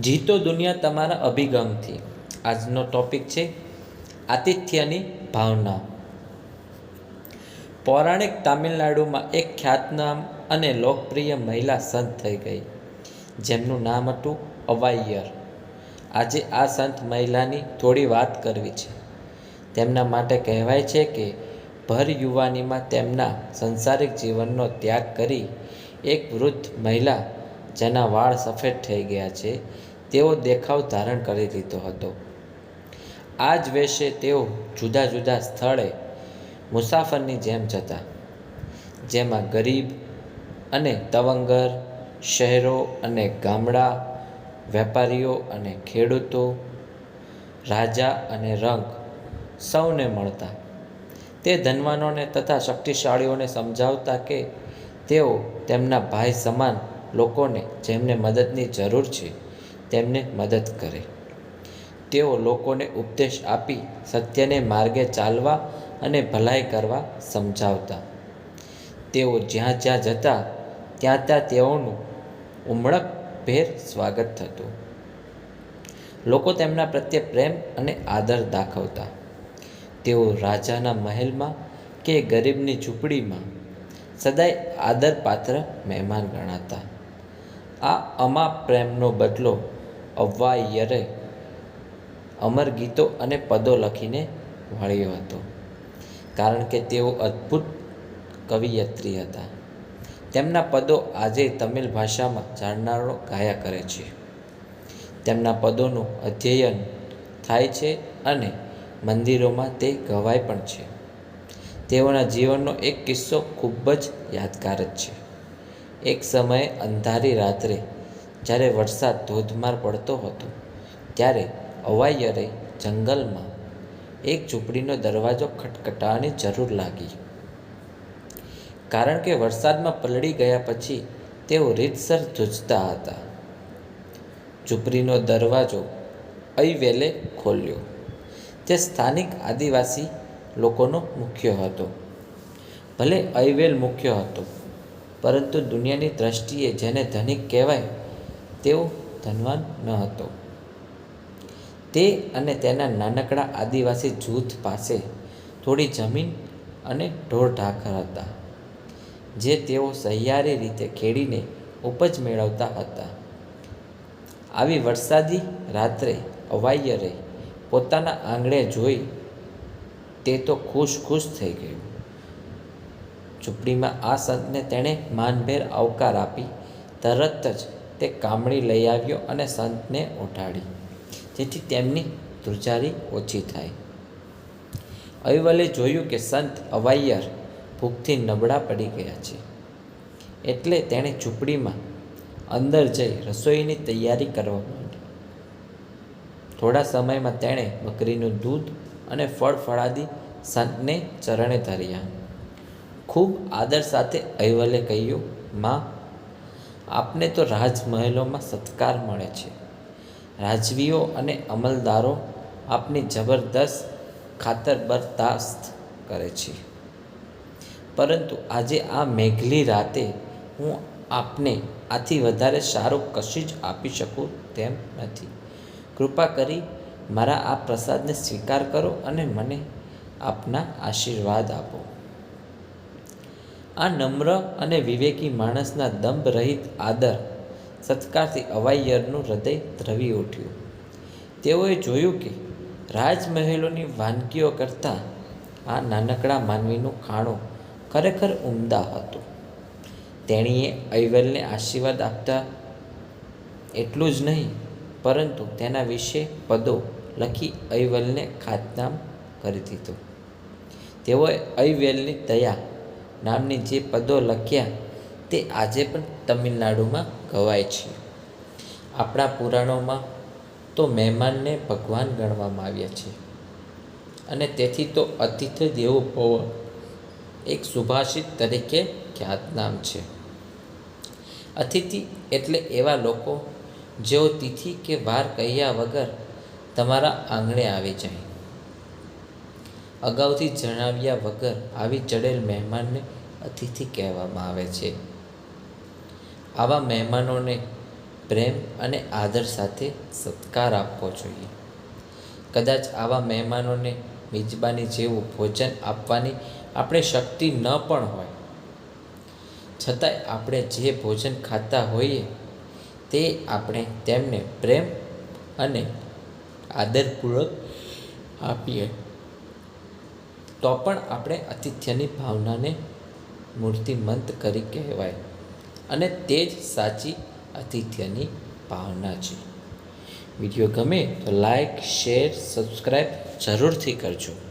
જીતો દુનિયા તમારા અભિગમથી. આજનો ટોપિક છે આતિથ્યની ભાવના. પૌરાણિક તામિલનાડુમાં એક ખ્યાતનામ અને લોકપ્રિય મહિલા સંત થઈ ગઈ. જેમનું નામ હતું અવાયર આજે આ સંત મહિલાની થોડી વાત કરવી છે. તેમના માટે કહેવાય છે કે ભર યુવાનીમાં તેમના સંસારિક જીવનનો ત્યાગ કરી એક વૃદ્ધ મહિલા જેના વાળ સફેદ થઈ ગયા છે તેવો દેખાવ ધારણ કરી લીધો હતો. આ જ વેશે તેઓ જુદા જુદા સ્થળે મુસાફરની જેમ જતા જેમાં ગરીબ અને તવંગર, શહેરો અને ગામડા, વેપારીઓ અને ખેડૂતો, રાજા અને રંગ સૌને મળતા. તે ધનવાનોને તથા શક્તિશાળીઓને સમજાવતા કે તેઓ તેમના ભાઈ સમાન લોકોને જેમને મદદની જરૂર છે, તેમને મદદ કરે. તેઓ લોકોને ઉપદેશ આપી સત્યને માર્ગે ચાલવા અને ભલાઈ કરવા સમજાવતા. તેઓ જ્યાં જ્યાં જતા, ત્યાં ત્યાં તેઓનું ઉમળકભેર સ્વાગત થતું. લોકો તેમના પ્રત્યે પ્રેમ અને આદર દાખવતા. તેઓ રાજાના મહેલમાં કે ગરીબની ઝૂંપડીમાં સદાય આદરપાત્ર મહેમાન ગણાતા. આ અમા પ્રેમનો બદલો અવ્વાયરે અમર ગીતો અને પદો લખીને વળ્યો હતો. કારણ કે તેઓ અદ્ભુત કવિયત્રી હતા. તેમના પદો આજે તમિલ ભાષામાં જાણનારો ગાયા કરે છે. તેમના પદોનું અધ્યયન થાય છે અને મંદિરોમાં તે ગવાય પણ છે. તેઓના જીવનનો એક કિસ્સો ખૂબ જ યાદગાર જ છે. એક સમયે અંધારી રાત્રે જ્યારે વરસાદ ધોધમાર પડતો હતો, ત્યારે અવાયરે જંગલમાં એક ઝૂંપડીનો દરવાજો ખટખટાવાની જરૂર લાગી. કારણ કે વરસાદમાં પલળી ગયા પછી તેઓ રીતસર ધ્રુજતા હતા. ઝૂંપડીનો દરવાજો અયવેલે ખોલ્યો. તે સ્થાનિક આદિવાસી લોકોનો મુખ્ય હતો. ભલે અયવેલ મુખ્ય હતો પરંતુ દુનિયાની દ્રષ્ટિએ જેને ધનિક કહેવાય, તેઓ ધનવાન ન હતો. તે અને તેના નાનકડા આદિવાસી જૂથ પાસે થોડી જમીન અને ઢોર ઢાખર હતા, જે તેઓ સહિયારી રીતે ખેડીને ઉપજ મેળવતા હતા. આવી વરસાદી રાત્રે અવાયરે પોતાના આંગણે જોઈ તે તો ખુશ ખુશ થઈ ગયું. ઝૂંપડીમાં આ સંતને તેણે માનભેર આવકાર આપી, તરત જ તે કામળી લઈ આવ્યો અને સંતને ઉઠાડી જેથી તેમની ધ્રુજારી ઓછી થાય. અયવલે જોયું કે સંત અવાયર ભૂખથી નબળા પડી ગયા છે. એટલે તેણે ઝૂંપડીમાં અંદર જઈ રસોઈની તૈયારી કરવા માંડી. થોડા સમયમાં તેણે બકરીનું દૂધ અને ફળ ફળાદી સંતને ચરણે ધર્યા. ખૂબ આદર સાથે અયવલે કહ્યું, માં, આપને તો રાજમહેલોમાં સત્કાર મળે છે. રાજવીઓ અને અમલદારો આપની જબરદસ્ત ખાતર બરદાસ્ત કરે છે. પરંતુ આજે આ મેઘલી રાતે હું આપને આથી વધારે સારું કશું જ આપી શકું તેમ નથી. કૃપા કરી મારા આ પ્રસાદને સ્વીકાર કરો અને મને આપના આશીર્વાદ આપો. આ નમ્ર અને વિવેકી માણસના દંભ રહિત આદર સત્કારથી અવાયરનું હૃદય ધ્રવી ઉઠ્યું. તેઓએ જોયું કે રાજમહેલોની વાનગીઓ કરતાં આ નાનકડા માનવીનું ખાણું ખરેખર ઉમદા હતું. તેણીએ ઐવલને આશીર્વાદ આપતા એટલું જ નહીં, પરંતુ તેના વિશે પદો લખી ઐવલને ખાતનામ કરી દીધું. તેઓએ ઐવેલની દયા નામની જે પદો લખ્યા તે આજે પણ તમિલનાડુમાં ગવાય છે. આપણા પુરાણોમાં તો મહેમાનને ભગવાન ગણવામાં આવ્યા છે. અને તેથી તો અતિથિ દેવો ભવ એક સુભાષિત તરીકે ખ્યાતનામ છે. અતિથિ એટલે એવા લોકો જેઓ તિથિ કે વાર કહ્યા વગર તમારા આંગણે આવી જાય. અગાઉથી જણાવ્યા વગર આવી ચડેલ મહેમાનને અતિથિ કહેવામાં આવે છે. આવા મહેમાનોને પ્રેમ અને આદર સાથે સત્કાર આપવો જોઈએ. કદાચ આવા મહેમાનોને મિજબાની જેવું ભોજન આપવાની આપણે શક્તિ ન પણ હોય. છતાંય આપણે જે ભોજન ખાતા હોઈએ, તે આપણે તેમને પ્રેમ અને આદરપૂર્વક આપીએ. તો પણ આપણે આતિથ્યની ભાવનાને મૂર્તિમંત કરી કહેવાય. અને તે જ સાચી આતિથ્યની ભાવના છે. વીડિયો ગમે તો લાઈક, શેર સબસ્ક્રાઈબ જરૂરથી કરજો.